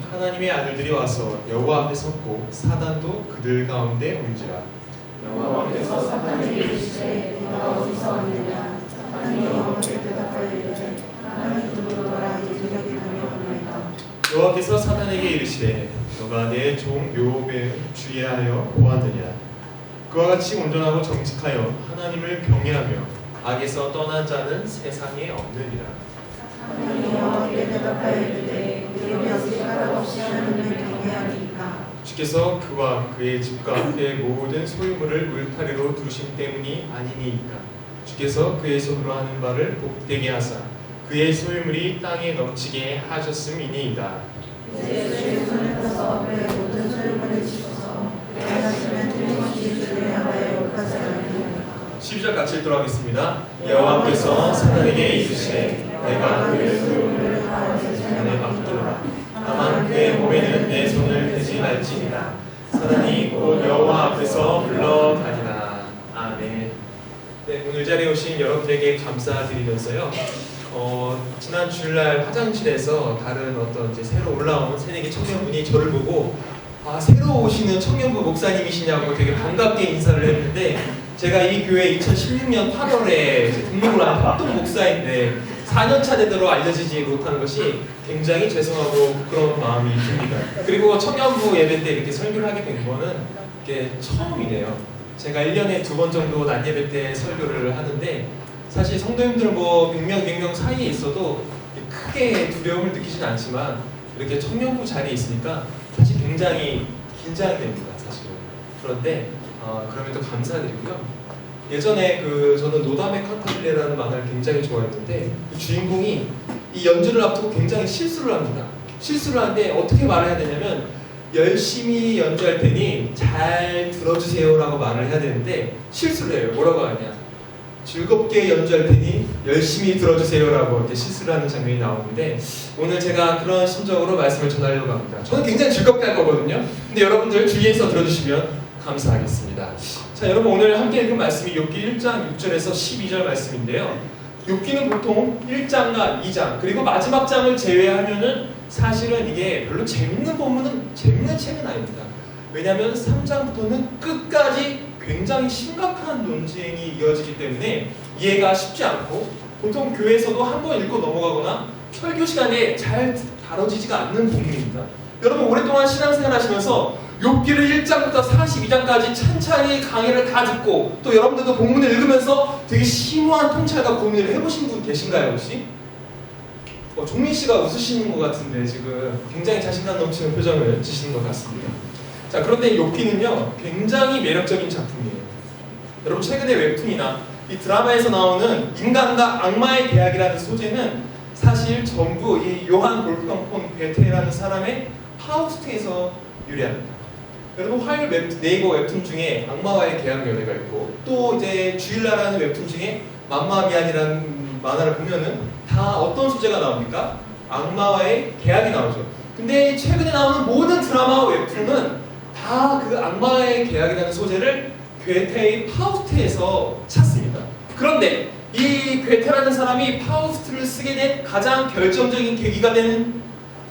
하나님의 아들들이 와서 여호와 앞에 섰고 사단도 그들 가운데 온지라. 여호와께서 사탄에게 이르시되 네가 어디서 왔느냐? 사탄이 여호와께 대답하여 이르되 하나님 두루노라. 이 저녁에 다녀오나이다. 여호와께서 사단에게 이르시되 너가 내 종 묘음에 주의하여 보았느냐? 그와 같이 온전하고 정직하여 하나님을 경외하며 악에서 떠난 자는 세상에 없느니라. 사탄이 여호와께 대답하여 이르되 우리 주께서 그와 그의 집과 그의 모든 소유물을 울타리로 두신 때문이 아니니이까. 주께서 그의 손으로 하는 바를 복되게 하사 그의 소유물이 땅에 넘치게 하셨음이니이다. 12절 같이 읽도록 하겠습니다. 여호와께서 사단에게 이르시되 내가 그의 소유물을 다 손에 제자에 맡기노라 다만 그의 몸에는 내 손을 대지 말지니라. 사단이 곧 여호와 앞에서 물러가니라. 아멘. 네, 오늘 자리에 오신 여러분들에게 감사드리면서요. 어, 지난 주일날 화장실에서 다른 어떤 이제 새로 올라온 새내기 청년분이 저를 보고 아 새로 오시는 청년부 목사님이시냐고 되게 반갑게 인사를 했는데 제가 이 교회 2016년 8월에 등록을 한 합동 목사인데 4년차 되도록 알려지지 못하는 것이 굉장히 죄송하고 그런 마음이 듭니다. 그리고 청년부 예배 때 이렇게 설교를 하게 된 거는 이게 처음이네요. 제가 1년에 두 번 정도 낮 예배 때 설교를 하는데 사실 성도님들 뭐 100명, 100명 사이에 있어도 크게 두려움을 느끼진 않지만 이렇게 청년부 자리에 있으니까 사실 굉장히 긴장됩니다, 사실은. 그런데 어, 그럼에도 감사드리고요. 예전에 그 저는 노담의 칸타빌레라는 만화를 굉장히 좋아했는데 그 주인공이 이 연주를 앞두고 굉장히 실수를 합니다. 실수를 하는데 어떻게 말해야 되냐면 열심히 연주할 테니 잘 들어주세요라고 말을 해야 되는데 실수를 해요. 뭐라고 하냐? 즐겁게 연주할 테니 열심히 들어주세요라고 이렇게 실수를 하는 장면이 나오는데 오늘 제가 그런 심정으로 말씀을 전하려고 합니다. 저는 굉장히 즐겁게 할 거거든요. 근데 여러분들 주의해서 들어주시면 감사하겠습니다. 자, 여러분 오늘 함께 읽은 말씀이 욥기 1장 6절에서 12절 말씀인데요. 욥기는 보통 1장과 2장 그리고 마지막 장을 제외하면은 사실은 이게 별로 재밌는 본문은 재밌는 책은 아닙니다. 왜냐하면 3장부터는 끝까지 굉장히 심각한 논쟁이 이어지기 때문에 이해가 쉽지 않고 보통 교회에서도 한 번 읽고 넘어가거나 설교 시간에 잘 다뤄지지가 않는 본문입니다. 여러분 오랫동안 신앙생활 하시면서 욥기를 1장부터 42장까지 찬찬히 강의를 다 듣고 또 여러분들도 본문을 읽으면서 되게 심오한 통찰과 고민을 해보신 분 계신가요 혹시? 어, 종민 씨가 웃으시는 것 같은데 지금 굉장히 자신감 넘치는 표정을 지시는 것 같습니다. 자 그런데 욥기는요 굉장히 매력적인 작품이에요. 여러분 최근에 웹툰이나 이 드라마에서 나오는 인간과 악마의 계약이라는 소재는 사실 전부 이 요한 볼프강 폰 베테라는 사람의 파우스트에서 유래합니다. 여러분 화요일 웹, 네이버 웹툰 중에 악마와의 계약 연애가 있고 또 이제 주일나라는 웹툰 중에 맘마미안이라는 만화를 보면은 다 어떤 소재가 나옵니까? 악마와의 계약이 나오죠. 근데 최근에 나오는 모든 드라마와 웹툰은 다 그 악마의 계약이라는 소재를 괴테의 파우스트에서 찾습니다. 그런데 이 괴테라는 사람이 파우스트를 쓰게 된 가장 결정적인 계기가 되는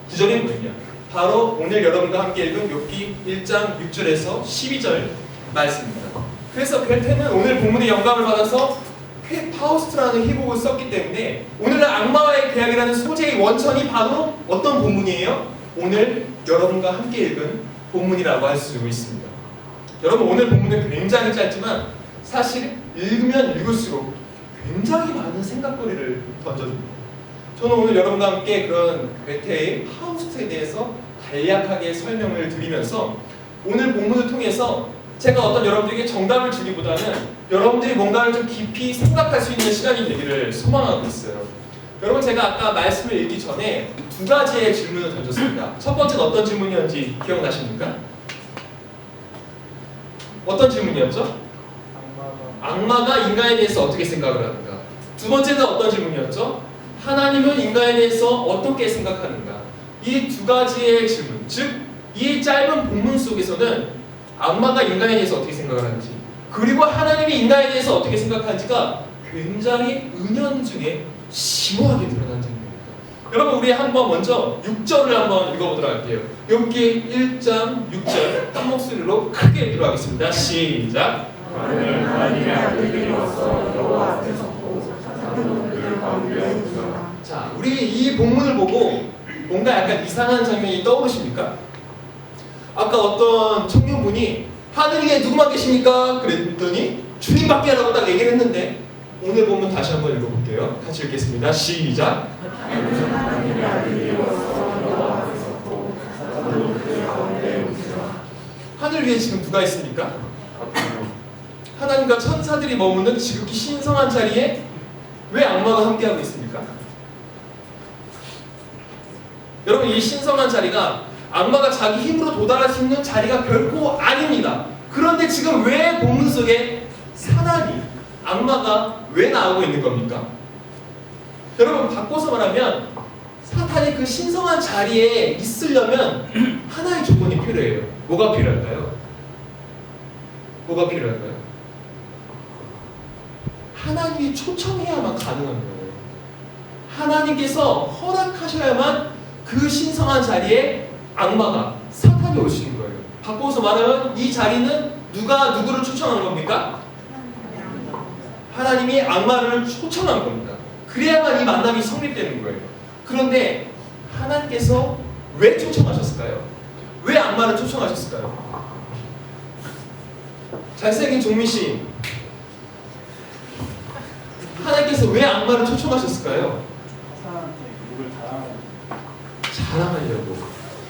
구절이 뭐냐? 바로 오늘 여러분과 함께 읽은 욥기 1장 6절에서 12절 말씀입니다. 그래서 괴테는 오늘 본문의 영감을 받아서 쾌 파우스트라는 희곡을 썼기 때문에 오늘날 악마와의 계약이라는 소재의 원천이 바로 어떤 본문이에요? 오늘 여러분과 함께 읽은 본문이라고 할 수 있습니다. 여러분 오늘 본문은 굉장히 짧지만 사실 읽으면 읽을수록 굉장히 많은 생각거리를 던져줍니다. 저는 오늘 여러분과 함께 그런 괴테의 파우스트에 대해서 간략하게 설명을 드리면서 오늘 본문을 통해서 제가 어떤 여러분들에게 정답을 주기보다는 여러분들이 뭔가를 좀 깊이 생각할 수 있는 시간이 되기를 소망하고 있어요. 여러분 제가 아까 말씀을 읽기 전에 두 가지의 질문을 던졌습니다. 첫 번째는 어떤 질문이었는지 기억나십니까? 어떤 질문이었죠? 악마가 인간에 대해서 어떻게 생각을 하는가? 두 번째는 어떤 질문이었죠? 하나님은 인간에 대해서 어떻게 생각하는가? 이 두 가지의 질문, 즉 이 짧은 본문 속에서는 악마가 인간에 대해서 어떻게 생각을 하는지, 그리고 하나님이 인간에 대해서 어떻게 생각하는지가 굉장히 은연중에 심오하게 드러난 장면입니다. 여러분 우리 한번 먼저 6절을 한번 읽어보도록 할게요. 욥기 1장 6절 한 목소리로 크게 읽도록 하겠습니다. 시작. 자, 우리 이 본문을 보고 뭔가 약간 이상한 장면이 떠오르십니까? 아까 어떤 청년분이 하늘에 누구만 계십니까? 그랬더니 주님밖에 라고 딱 얘기를 했는데 오늘 보면 다시 한번 읽어볼게요. 같이 읽겠습니다. 시작. 하늘 위에 지금 누가 있습니까? 하나님과 천사들이 머무는 지극히 신성한 자리에 왜 악마가 함께하고 있습니까? 여러분 이 신성한 자리가 악마가 자기 힘으로 도달할 수 있는 자리가 결코 아닙니다. 그런데 지금 왜 본문 속에 사단이 악마가 왜 나오고 있는 겁니까? 여러분 바꿔서 말하면 사탄이 그 신성한 자리에 있으려면 하나의 조건이 필요해요. 뭐가 필요할까요? 뭐가 필요할까요? 하나님이 초청해야만 가능한 거예요. 하나님께서 허락하셔야만 그 신성한 자리에 악마가 사탄이 있는 거예요. 바꿔서 말하면 이 자리는 누가 누구를 초청한 겁니까? 하나님이 악마를 초청한 겁니다. 그래야만 이 만남이 성립되는 거예요. 그런데 하나님께서 왜 초청하셨을까요? 왜 악마를 초청하셨을까요? 잘생긴 종민 씨, 하나님께서 왜 악마를 초청하셨을까요? 사람한테 욕을 다 자랑하려고.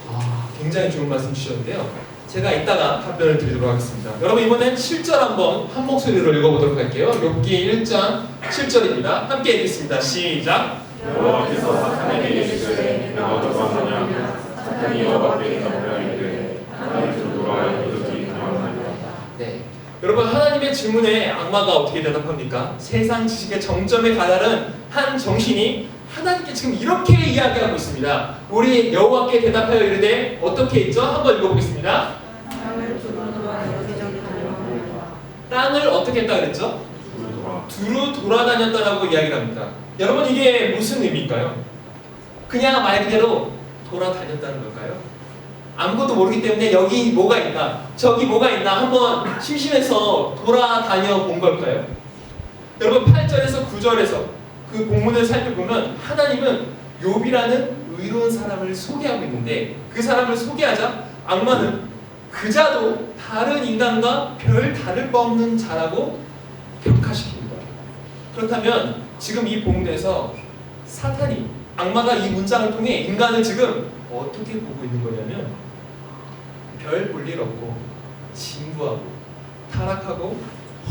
아, 굉장히 좋은 말씀 주셨는데요. 제가 이따가 답변을 드리도록 하겠습니다. 여러분 이번엔 7절 한번 한 목소리로 읽어보도록 할게요. 욥기 1장 7절입니다. 함께 읽겠습니다. 시작. 여호와께서 사탄에게 이르시되 내가 어디서 하느냐 사탄이 여호와께 하나님께로 돌아와 네. 여러분 하나님의 질문에 악마가 어떻게 대답합니까? 세상 지식의 정점에 다다른 한 정신이 하나님께 지금 이렇게 이야기하고 있습니다. 우리 여호와께 대답하여 이르되 어떻게 있죠? 한번 읽어보겠습니다. 땅을 어떻게 했다 그랬죠? 두루 돌아다녔다라고 이야기를 합니다. 여러분 이게 무슨 의미일까요? 그냥 말 그대로 돌아다녔다는 걸까요? 아무것도 모르기 때문에 여기 뭐가 있나, 저기 뭐가 있나 한번 심심해서 돌아다녀 본 걸까요? 여러분 8절에서 9절에서 그 본문을 살펴보면 하나님은 욥이라는 의로운 사람을 소개하고 있는데 그 사람을 소개하자 악마는 그자도 다른 인간과 별 다를 바 없는 자라고 격하시킵니다. 그렇다면 지금 이 본문에서 사탄이 악마가 이 문장을 통해 인간을 지금 어떻게 보고 있는 거냐면 별 볼 일 없고 진부하고 타락하고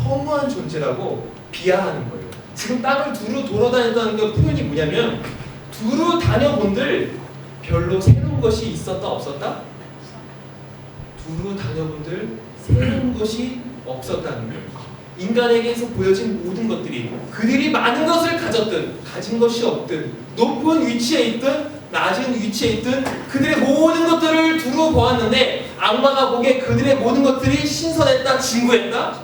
허무한 존재라고 비하하는 거예요. 지금 땅을 두루 돌아다녔다는 그 표현이 뭐냐면 두루 다녀본들 별로 새로운 것이 있었다 없었다? 두루 다녀본들 새로운 것이 없었다는 거예요. 인간에게서 보여진 모든 것들이 그들이 많은 것을 가졌든 가진 것이 없든 높은 위치에 있든 낮은 위치에 있든 그들의 모든 것들을 두루 보았는데 악마가 보기에 그들의 모든 것들이 신선했다 진구했다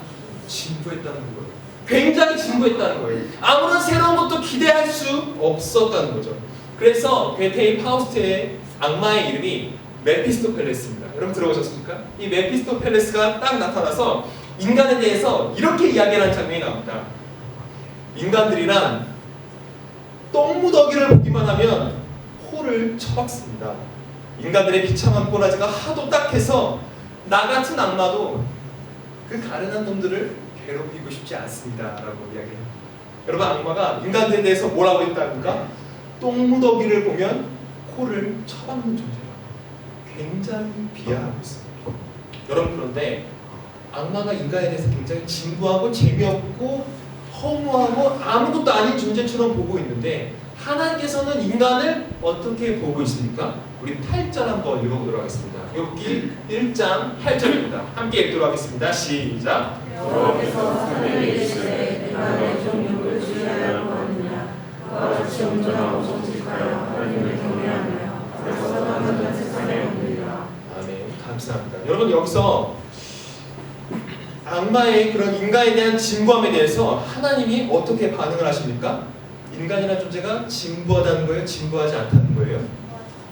진구했다는 거예요. 굉장히 진구했다는 거예요. 아무런 새로운 것도 기대할 수 없었다는 거죠. 그래서 베테이 파우스트의 악마의 이름이 메피스토펠레스입니다. 여러분 들어보셨습니까? 이 메피스토펠레스가 딱 나타나서 인간에 대해서 이렇게 이야기하는 장면이 나옵니다. 인간들이란 똥무더기를 보기만 하면 코를 쳐박습니다. 인간들의 비참한 꼬라지가 하도 딱해서 나 같은 악마도 그 가련한 놈들을 괴롭히고 싶지 않습니다라고 이야기해요. 여러분 악마가 인간들에 대해서 뭐라고 했다니까? 똥무더기를 보면 코를 쳐박는 존재라고 굉장히 비하하고 있습니다. 여러분 그런데 악마가 인간에 대해서 굉장히 진부하고 재미없고 허무하고 아무것도 아닌 존재처럼 보고 있는데 하나님께서는 인간을 어떻게 보고 있습니까? 우리 8절 한번 읽어보도록 하겠습니다. 욥기 1장 8절입니다. 함께 읽도록 하겠습니다. 시작. 여러분 여기서 악마의 그런 인간에 대한 진부함에 대해서 하나님이 어떻게 반응을 하십니까? 인간이라는 존재가 진부하다는 거예요? 진부하지 않다는 거예요?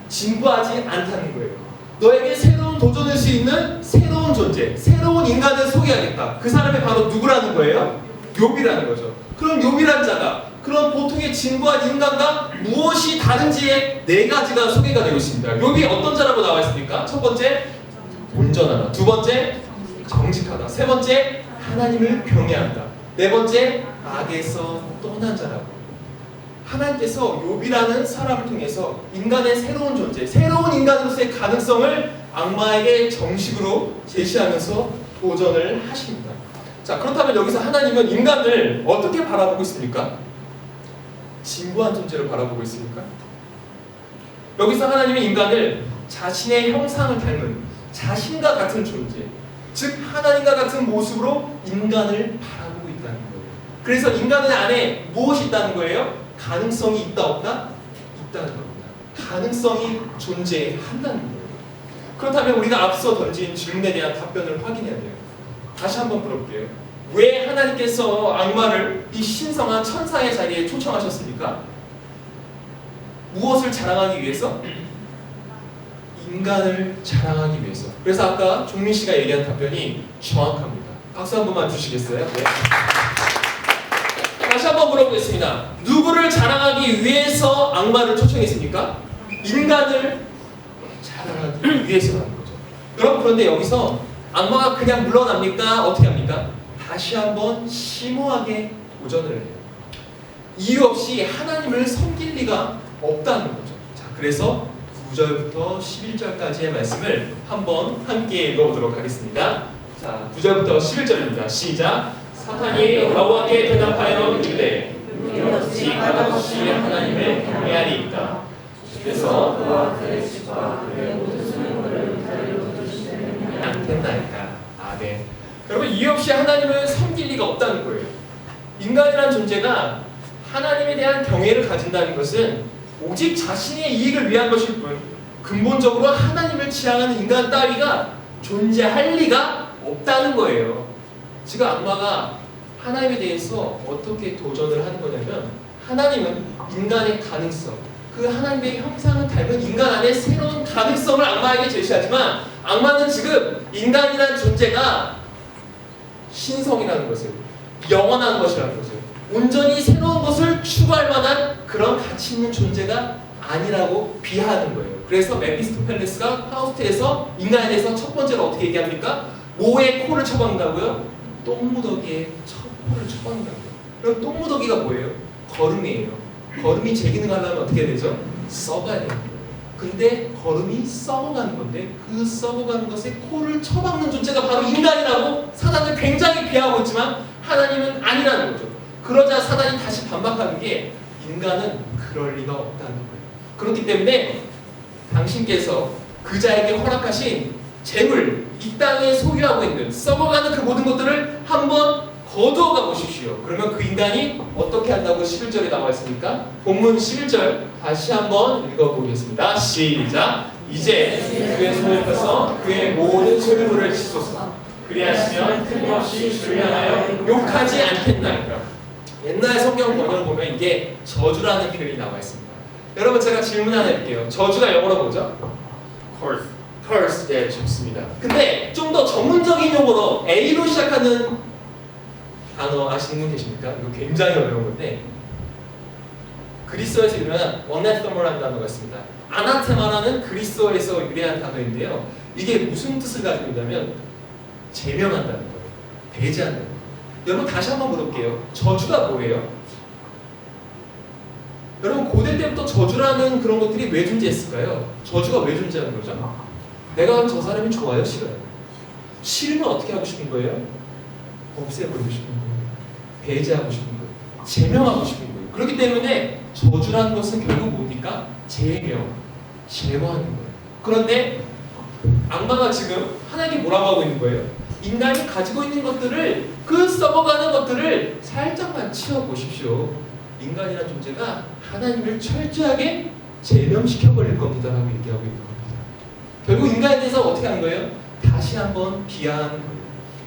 진부하지 않다는 거예요. 너에게 새로운 도전할 수 있는 새로운 존재, 새로운 인간을 소개하겠다. 그 사람이 바로 누구라는 거예요? 욥이라는 거죠. 그럼 욥이라는 자가 그런 보통의 진부한 인간과 무엇이 다른지의 네 가지가 소개가 되고 있습니다. 욥이 어떤 자라고 나와 있습니까? 첫 번째, 온전하다. 두 번째, 정직하다. 세 번째, 하나님을 경외한다. 네 번째, 악에서 떠난 자라고. 하나님께서 욥이라는 사람을 통해서 인간의 새로운 존재, 새로운 인간으로서의 가능성을 악마에게 정식으로 제시하면서 도전을 하십니다. 자, 그렇다면 여기서 하나님은 인간을 어떻게 바라보고 있습니까? 진부한 존재로 바라보고 있습니까? 여기서 하나님은 인간을 자신의 형상을 닮은 자신과 같은 존재, 즉 하나님과 같은 모습으로 인간을 바라보고 있다는 거예요. 그래서 인간의 안에 무엇이 있다는 거예요? 가능성이 있다 없다? 있다는 겁니다. 가능성이 존재한다는 거예요. 그렇다면 우리가 앞서 던진 질문에 대한 답변을 확인해야 돼요. 다시 한번 물어볼게요. 왜 하나님께서 악마를 이 신성한 천사의 자리에 초청하셨습니까? 무엇을 자랑하기 위해서? 인간을 자랑하기 위해서. 그래서 아까 종민 씨가 얘기한 답변이 정확합니다. 박수 한 번만 주시겠어요? 네. 다시 한번 물어보겠습니다. 누구를 자랑하기 위해서 악마를 초청했습니까? 인간을 자랑하기 위해서라는 거죠. 여러분 그런데 여기서 악마가 그냥 물러납니까? 어떻게 합니까? 다시 한번 심오하게 도전을 해요. 이유 없이 하나님을 섬길 리가 없다는 거죠. 자, 그래서 9절부터 11절까지의 말씀을 한번 함께 읽어보도록 하겠습니다. 자, 9절부터 11절입니다. 시작. 사탄이 여호와께 대답하여 이르되 어찌 까닭없이 하나님을 경외하리이까 그래서 그와 그의 집과 그의 모든 소유물을 울타리로 두시는 않겠나이까 아, 네. 여러분 이유 없이 하나님을 섬길 리가 없다는 거예요. 인간이란 존재가 하나님에 대한 경외를 가진다는 것은 오직 자신의 이익을 위한 것일 뿐 근본적으로 하나님을 지향하는 인간 따위가 존재할 리가 없다는 거예요. 지금 악마가 하나님에 대해서 어떻게 도전을 하는 거냐면 하나님은 인간의 가능성, 그 하나님의 형상을 닮은 인간 안에 새로운 가능성을 악마에게 제시하지만 악마는 지금 인간이라는 존재가 신성이라는 것을 영원한 것이라는 것을 온전히 새로운 것을 추구할 만한 그런 가치 있는 존재가 아니라고 비하하는 거예요. 그래서 메피스토펠레스가 파우스트에서 인간에 대해서 첫 번째로 어떻게 얘기합니까? 모의 코를 쳐박는다고요? 똥무더기에 첫 코를 쳐박는다고요. 그럼 똥무더기가 뭐예요? 거름이에요. 거름이 재기능하려면 어떻게 되죠? 썩어야 돼요. 근데 거름이 썩어가는 건데 그 썩어가는 것에 코를 쳐박는 존재가 바로 인간이라고 사단을 굉장히 비하하고 있지만 하나님은 아니라는 거죠. 그러자 사단이 다시 반박하는 게 인간은 그럴 리가 없다는 거예요. 그렇기 때문에 당신께서 그자에게 허락하신 재물, 이 땅에 소유하고 있는 썩어가는 그 모든 것들을 한번 거두어가 보십시오. 그러면 그 인간이 어떻게 한다고 11절에 나와 있습니까? 본문 11절 다시 한번 읽어보겠습니다. 시작. 이제 그의 손을 펴서 그의 모든 소유물을 치소서. 그리하시면 틀림없이 주의하여 욕하지 않겠나이까. 옛날 성경 번역을 보면 이게 저주라는 표현이 나와 있습니다. 여러분 제가 질문 하나 해볼게요. 저주가 영어로 뭐죠? curse, curse. 네, 좋습니다. 근데 좀 더 전문적인 용어로 A로 시작하는 단어 아시는 분 계십니까? 이거 굉장히 어려운 건데 그리스어에서 유래한 어네서머라는 단어가 있습니다. 아나테마라는 그리스어에서 유래한 단어인데요. 이게 무슨 뜻을 가지고 있냐면 제명한다는 거예요. 배제한다는 거예요. 여러분 다시 한번 물어볼게요. 저주가 뭐예요? 여러분 고대 때부터 저주라는 그런 것들이 왜 존재했을까요? 저주가 왜 존재하는 거죠? 내가 저 사람이 좋아요, 싫어요? 싫으면 어떻게 하고 싶은 거예요? 없애버리고 싶은 거예요. 배제하고 싶은 거예요. 제명하고 싶은 거예요. 그렇기 때문에 저주라는 것은 결국 뭡니까? 제명, 제거하는 거예요. 그런데 악마가 지금 하나님께 뭐라고 하고 있는 거예요? 인간이 가지고 있는 것들을 그 썩어가는 것들을 살짝만 치워보십시오. 인간이라는 존재가 하나님을 철저하게 제명시켜 버릴 겁니다라고 얘기하고 있는 겁니다. 결국 인간에 대해서 어떻게 하는 거예요? 다시 한번 비하하는 거예요.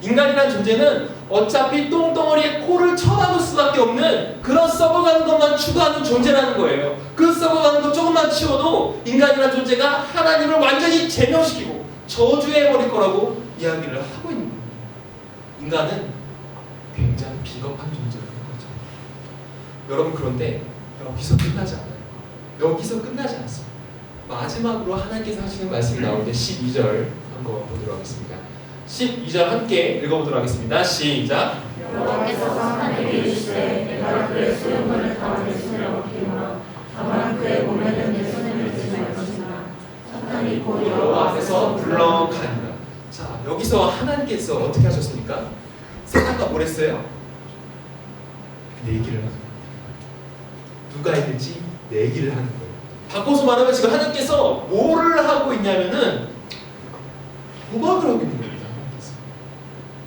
인간이라는 존재는 어차피 똥덩어리에 코를 쳐박을 수밖에 없는 그런 썩어가는 것만 추구하는 존재라는 거예요. 그 썩어가는 것 조금만 치워도 인간이라는 존재가 하나님을 완전히 제명시키고 저주해버릴 거라고 이야기를 하고 있는 거예요. 인간은 굉장히 비겁한 존재라는 거죠. 여러분 그런데 여기서 끝나지 않아요. 여기서 끝나지 않습니다. 마지막으로 하나님께서 하시는 말씀이 나오는데 12절 한번 보도록 하겠습니다. 12절 함께 읽어보도록 하겠습니다. 시작. 여호와께서 사탄에게 이르시되 내가 그의 소유물을 다내 손에 맡기노라 다만 그의 몸에는 내 손을 대지 말 것이나 사탄이 곧 여호와 앞에서 불러가니라. 자 여기서 하나님께서 어떻게 하셨습니까? 사탄과 뭘 했어요? 내기를 하는 거예요. 누가 했는지 내기를 하는 거예요. 바꿔서 말하면 지금 하나님께서 뭐를 하고 있냐면은 도박을 하고 있는 겁니다.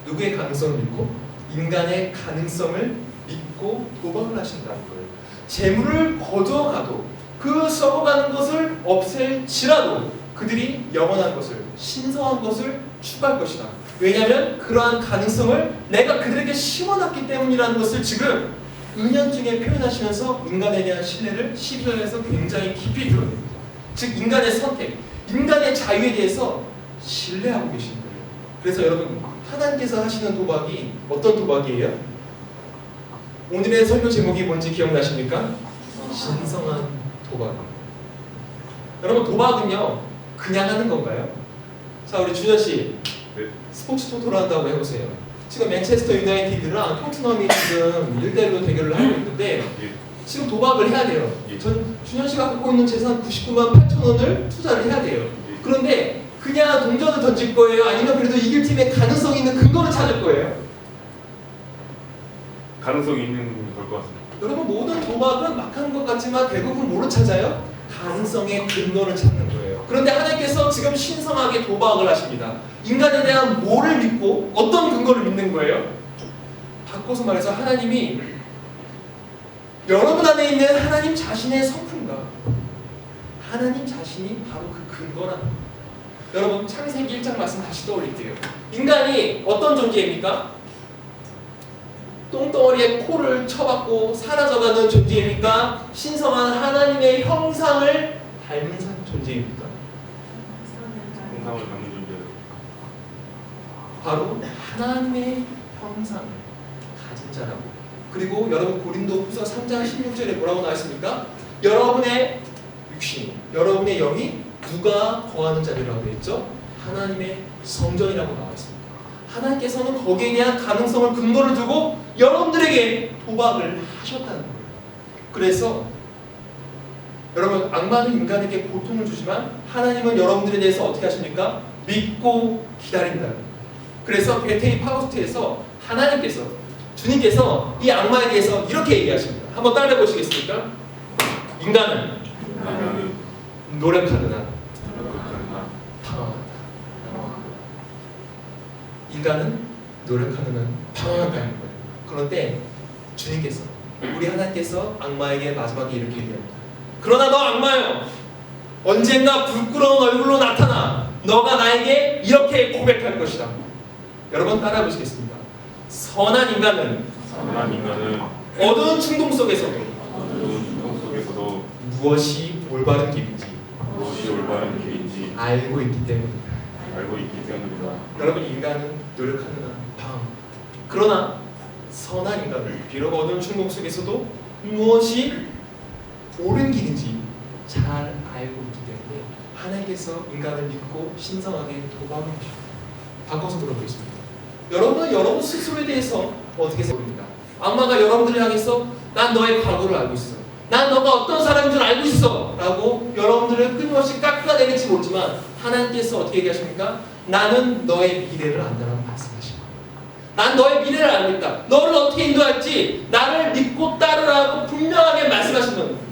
누구의 가능성을 믿고 인간의 가능성을 믿고 도박을 하신다는 거예요. 재물을 거둬가도 그 썩어가는 것을 없앨지라도 그들이 영원한 것을 신성한 것을 추구할 것이다. 왜냐하면 그러한 가능성을 내가 그들에게 심어놨기 때문이라는 것을 지금 은연중에 표현하시면서 인간에 대한 신뢰를 12절에서 굉장히 깊이 드러냅니다. 즉 인간의 선택, 인간의 자유에 대해서 신뢰하고 계신 거예요. 그래서 여러분 하나님께서 하시는 도박이 어떤 도박이에요? 오늘의 설교 제목이 뭔지 기억나십니까? 신성한 도박. 여러분 도박은요 그냥 하는 건가요? 자 우리 준현 씨 네. 스포츠 토토를 한다고 해보세요. 지금 맨체스터 유나이티드랑 토트넘이 지금 1대1로 대결을 하고 있는데 예. 지금 도박을 해야 돼요. 예. 전 준현 씨가 갖고 있는 재산 99만 8천 원을 투자를 해야 돼요. 예. 그런데 그냥 동전을 던질 거예요? 아니면 그래도 이길 팀의 가능성 있는 근거를 찾을 거예요? 가능성이 있는 걸 것 같습니다. 여러분 모든 도박은 막 하는 것 같지만 대부분 뭐를 찾아요? 가능성의 근거를 찾는 거예요. 그런데 하나님께서 지금 신성하게 도박을 하십니다. 인간에 대한 뭐를 믿고 어떤 근거를 믿는 거예요? 바꿔서 말해서 하나님이 여러분 안에 있는 하나님 자신의 성품과 하나님 자신이 바로 그 근거라는 거예요. 여러분 창세기 1장 말씀 다시 떠올릴게요. 인간이 어떤 존재입니까? 똥덩어리에 코를 쳐박고 사라져가는 존재입니까? 신성한 하나님의 형상을 닮은 사- 존재입니까? 통상을 갖는 존재예요. 바로 하나님의 형상을 가진 자라고. 그리고 여러분 고린도 후서 3장 16절에 뭐라고 나와 있습니까? 여러분의 육신, 여러분의 영이 누가 거하는 자리라고 있죠? 하나님의 성전이라고 나와 있습니다. 하나님께서는 거기에 대한 가능성을 근거를 두고 여러분들에게 도박을 하셨다는 거예요. 그래서 여러분 악마는 인간에게 고통을 주지만 하나님은 여러분들에 대해서 어떻게 하십니까? 믿고 기다린다. 그래서 베테이 파우스트에서 하나님께서 주님께서 이 악마에 대해서 이렇게 얘기하십니다. 한번 따라해 보시겠습니까? 인간은 노력하느나 방황한다. 인간은 노력하느나 방황한다는 거예요. 그런데 주님께서 우리 하나님께서 악마에게 마지막에 이렇게 얘기합니다. 그러나 너 악마여 언젠가 부끄러운 얼굴로 나타나 너가 나에게 이렇게 고백할 것이다. 여러분 따라해 보시겠습니다. 선한 인간은 선한 인간은 어두운 충동 속에서도 어두운 중동 속에서도 무엇이 올바른 길인지 무엇이 올바른 길인지 알고 있기 때문이다. 알고 있기 때문이다. 여러분 인간은 노력하느나 방 그러나 선한 인간은 비록 어두운 충동 속에서도 무엇이 옳은 길인지 잘 알고 있기 때문에 하나님께서 인간을 믿고 신성하게 도박을 하십니다. 바꿔서 물어보겠습니다. 여러분은 여러분 스스로에 대해서 어떻게 생각합니까? 악마가 여러분들을 향해서 난 너의 과거를 알고 있어. 난 너가 어떤 사람인 줄 알고 있어. 라고 여러분들을 끊임없이 깎아내릴지 모르지만 하나님께서 어떻게 얘기하십니까? 나는 너의 미래를 안다라고 말씀하십니다. 난 너의 미래를 알고 있다. 너를 어떻게 인도할지 나를 믿고 따르라고 분명하게 말씀하신 겁니다.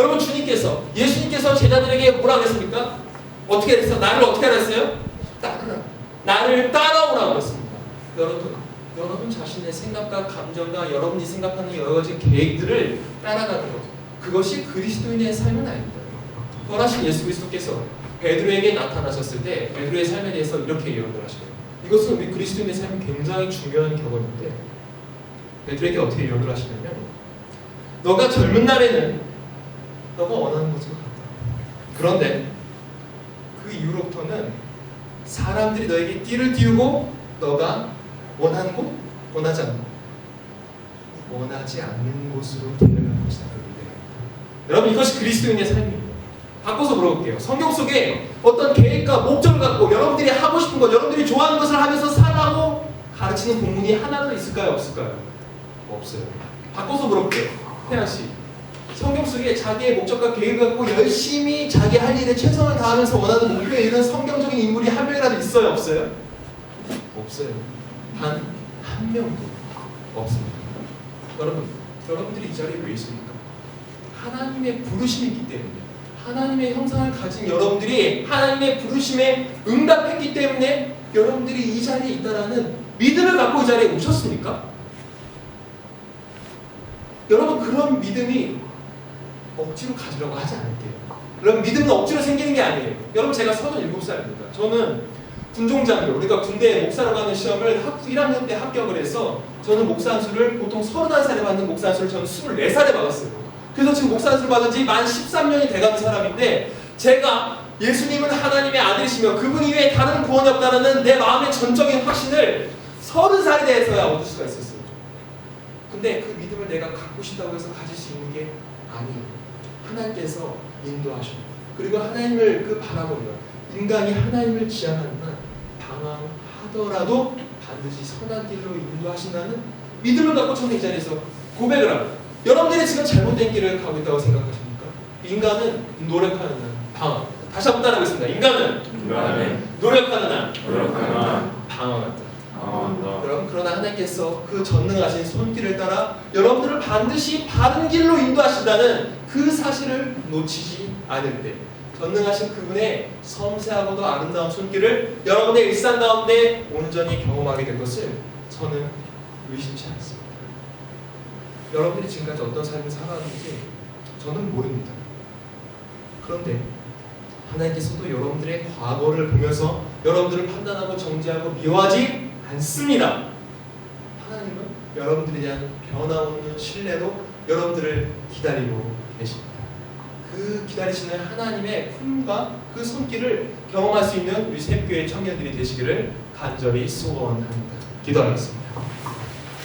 여러분 주님께서 예수님께서 제자들에게 뭐라 그랬습니까? 어떻게 했어? 나를 어떻게 하랬어요? 따르라. 나를 따라오라고 했습니다. 여러분, 여러분 자신의 생각과 감정과 여러분이 생각하는 여러 가지 계획들을 따라가는 것. 그것이 그리스도인의 삶은 아닙니다. 부활하신 예수 그리스도께서 베드로에게 나타나셨을 때 베드로의 삶에 대해서 이렇게 예언을 하시거든요. 이것은 우리 그리스도인의 삶이 굉장히 중요한 경험인데 베드로에게 어떻게 이야기를 하시냐면 너가 젊은 날에는 너가 원하는 것을 갖다. 그런데 그 이후로부터는 사람들이 너에게 띠를 띄우고 너가 원하는 곳, 원하지 않는 곳, 원하지 않는 곳으로 데려가는 것이다. 여러분 이것이 그리스도인의 삶이에요. 바꿔서 물어볼게요. 성경 속에 어떤 계획과 목적을 갖고 여러분들이 하고 싶은 것, 여러분들이 좋아하는 것을 하면서 살라고 가르치는 본문이 하나도 있을까요? 없을까요? 없어요. 바꿔서 물어볼게요. 태양 씨. 성경 속에 자기의 목적과 계획을 갖고 열심히 자기 할 일에 최선을 다하면서 원하는 목표에 이르는 성경적인 인물이 한 명이라도 있어요? 없어요? 없어요. 단 한 명도 없습니다. 여러분, 여러분들이 이 자리에 왜 있습니까? 하나님의 부르심이 있기 때문에 하나님의 형상을 가진 여러분들이 하나님의 부르심에 응답했기 때문에 여러분들이 이 자리에 있다라는 믿음을 갖고 이 자리에 오셨습니까? 여러분 그런 믿음이 억지로 가지려고 하지 않을게요. 여러분 믿음은 억지로 생기는 게 아니에요. 여러분 제가 37살입니다. 저는 군종장교 우리가 군대에 목사로 가는 시험을 학 1학년 때 합격을 해서 저는 목사 안수를 보통 31살에 받는 목사 안수를 저는 24살에 받았어요. 그래서 지금 목사 안수를 받은 지 만 13년이 돼가는 사람인데 제가 예수님은 하나님의 아들이시며 그분 이외에 다른 구원이 없다는 내 마음의 전적인 확신을 30살이 돼서야 얻을 수가 있었어요. 근데 그 믿음을 내가 갖고 싶다고 해서 가질 수 있는 게 아니에요. 하나님께서 인도하셔. 그리고 하나님을 그 바라보며 인간이 하나님을 지향하는 한 방황하더라도 반드시 선한 길로 인도하신다는 믿음을 갖고 저는 이 자리에서 고백을 합니다. 여러분들이 지금 잘못된 길을 가고 있다고 생각하십니까? 인간은 노력하는 한 방황. 다시 한번 따라하겠습니다. 인간은 인간은 노력하는 방황한다. 방황한다. 여러분 그러나 하나님께서 그 전능하신 손길을 따라 여러분들을 반드시 바른 길로 인도하신다는 그 사실을 놓치지 않을 때 전능하신 그분의 섬세하고도 아름다운 손길을 여러분의 일상 가운데 온전히 경험하게 될 것을 저는 의심치 않습니다. 여러분들이 지금까지 어떤 삶을 살아왔는지 저는 모릅니다. 그런데 하나님께서도 여러분들의 과거를 보면서 여러분들을 판단하고 정죄하고 미워하지 않습니다. 하나님은 여러분들에 대한 변함없는 신뢰로 여러분들을 기다리고 계십니다. 그 기다리시는 하나님의 품과 그 손길을 경험할 수 있는 우리 샘교회 청년들이 되시기를 간절히 소원합니다. 기도하겠습니다.